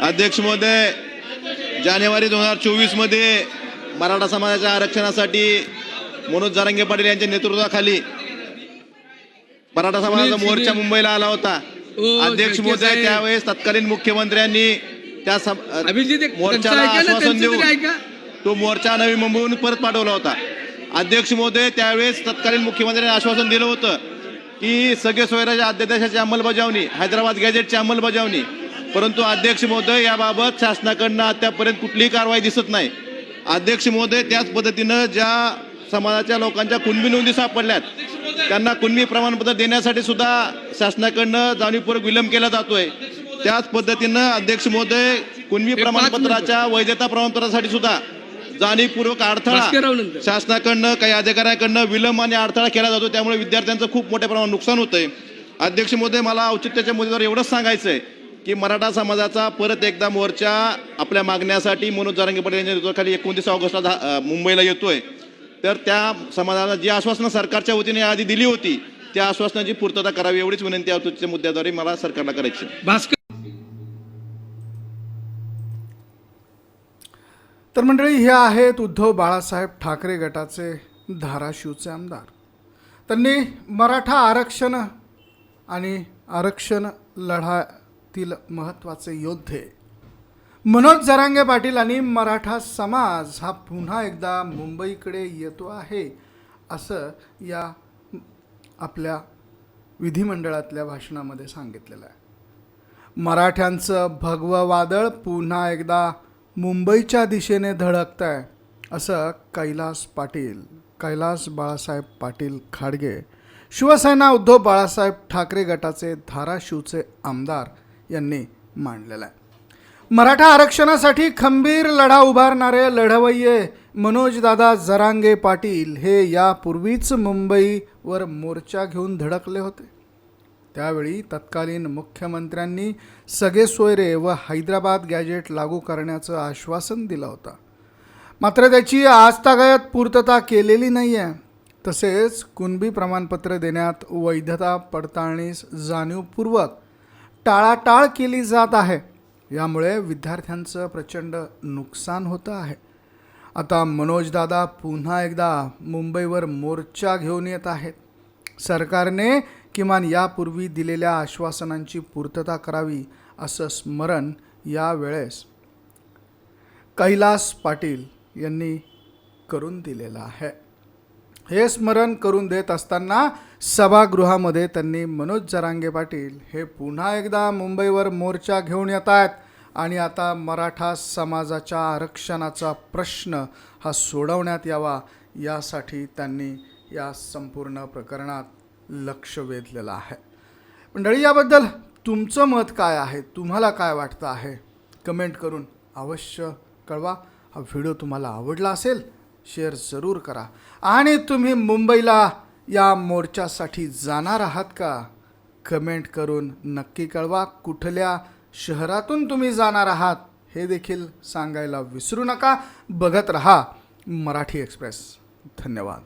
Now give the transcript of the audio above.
अध्यक्ष महोदय जानेवारी दोन हजार चोवीसमध्ये मराठा समाजाच्या आरक्षणासाठी मनोज जारंगे पाटील यांच्या नेतृत्वाखाली मराठा समाजाचा मोर्चा. मुंबईला आला होता ओ, अध्यक्ष महोदय. त्यावेळेस तत्कालीन मुख्यमंत्र्यांनी त्या मोर्चाला आश्वासन देऊन. तो मोर्चा नवी मुंबईहून परत पाठवला होता अध्यक्ष महोदय त्यावेळेस तत्कालीन मुख्यमंत्र्यांनी आश्वासन दिलं होतं की सगळे सोयराच्या अध्यादेशाची अंमलबजावणी हैदराबाद गॅजेटची अंमलबजावणी परंतु अध्यक्ष महोदय याबाबत शासनाकडनं अद्यापर्यंत कुठलीही कारवाई दिसत नाही. अध्यक्ष महोदय त्याच पद्धतीनं ज्या समाजाच्या लोकांच्या कुणबी नोंदी सापडल्यात त्यांना कुणबी प्रमाणपत्र देण्यासाठी सुद्धा शासनाकडनं जाणीवपूर्वक विलंब केला जातोय. त्याच पद्धतीनं अध्यक्ष महोदय कुणबी प्रमाणपत्राच्या वैधता प्रमाणपत्रासाठी सुद्धा जाणीवपूर्वक अडथळा. शासनाकडनं काही अधिकाऱ्यांकडनं विलंब आणि अडथळा केला जातो. त्यामुळे विद्यार्थ्यांचं खूप मोठ्या प्रमाणात नुकसान होतंय. अध्यक्ष महोदय मला औचित्याच्या मुद्द्यावर एवढंच सांगायचं आहे की मराठा समाजाचा परत एकदा मोर्चा आपल्या मागण्यासाठी मनोज जारंगे पाटील यांच्या नेतृत्वाखाली एकोणतीस ऑगस्टला मुंबईला येतोय. तर त्या समाजाला जी आश्वासनं सरकारच्या वतीने आधी दिली होती त्या आश्वासनाची पूर्तता करावी एवढीच विनंती औचित्याच्या मुद्द्याद्वारे. मला सरकारला करायची. भास्कर तर मंडळी हे आहेत उद्धव बाळासाहेब ठाकरे गटाचे धाराशिवचे आमदार. त्यांनी मराठा आरक्षण आणि आरक्षण तील महत्त्वाचे योद्धे. मनोज जरांगे पाटील आणि मराठा समाज हा पुन्हा एकदा मुंबईकडे येतो आहे असं या आपल्या विधिमंडळातल्या भाषणामध्ये सांगितलेलं आहे. मराठ्यांचं भगवं वादळ पुन्हा एकदा मुंबईच्या दिशेने धडकतं आहे असं कैलास पाटील कैलास बाळासाहेब पाटील खाडगे शिवसेना उद्धव बाळासाहेब ठाकरे गटाचे धाराशिवचे आमदार यांनी मांडलेलं आहे. मराठा आरक्षणासाठी खंबीर लढा उभारणारे लढवय्ये मनोजदादा जरांगे पाटील हे यापूर्वीच मुंबईवर मोर्चा घेऊन धडकले होते. त्यावेळी तत्कालीन मुख्यमंत्र्यांनी सगळे सोयरे व हैदराबाद गॅजेट लागू करण्याचं आश्वासन दिलं होतं. मात्र त्याची आजतागायत पूर्तता केलेली नाही आहे तसेच कुणबी प्रमाणपत्र देण्यात वैधता पडताळणीस जाणीवपूर्वक टाळाटाळ केली जात आहे. यामुळे विद्यार्थ्यांचं प्रचंड नुकसान होतं आहे. आता मनोजदादा पुन्हा एकदा मुंबईवर मोर्चा घेऊन येत आहेत. सरकारने किमान यापूर्वी दिलेल्या आश्वासनांची पूर्तता करावी असं स्मरण यावेळेस कैलास पाटील यांनी करून दिलेलं आहे. हे स्मरण करून देत असताना सभागृहामध्ये त्यांनी मनोज जरांगे पाटील हे पुन्हा एकदा मुंबईवर मोर्चा घेऊन येत आहेत. आणि आता मराठा समाजाच्या आरक्षणाचा प्रश्न हा सोडवण्यात यावा यासाठी त्यांनी या संपूर्ण प्रकरणात लक्ष वेधलेलं आहे. मंडळी याबद्दल तुमचं मत काय आहे? तुम्हाला काय वाटतं आहे? कमेंट करून अवश्य कळवा. हा व्हिडिओ तुम्हाला आवडला असेल शेअर जरूर करा. आणि तुम्ही मुंबईला या मोर्चासाठी जाणार आहात का? कमेंट करून नक्की कळवा कुठल्या शहरातून तुम्ही जाणार आहात हे देखील सांगायला विसरू नका. बघत रहा मराठी एक्सप्रेस. धन्यवाद.